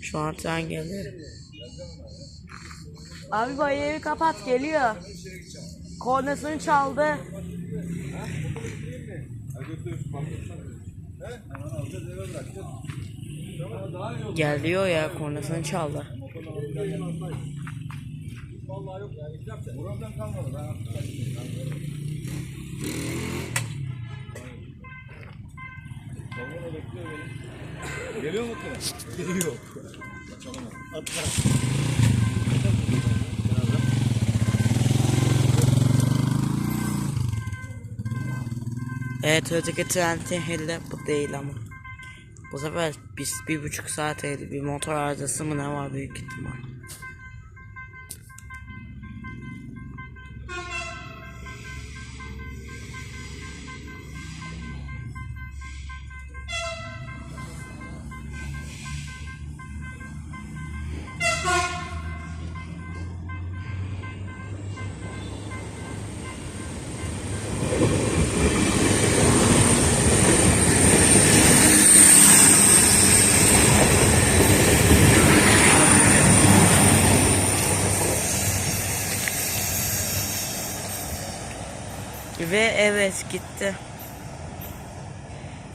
Şu an tren geldi. Abi evi kapat geliyor. Kornasını çaldı. Gel diyor ya kornasını çaldı. Geliyor mu Geliyor. Evet öteki tren tehlikeli bu değil ama. Bu sefer biz bir buçuk saat. Bir motor arızası mı ne var büyük ihtimal. Ve evet gitti.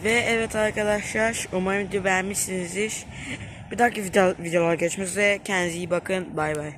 Ve evet arkadaşlar umarım beğenmişsinizdir. Bir dahaki video, videolara görüşmek üzere. Kendinize iyi bakın. Bay bay.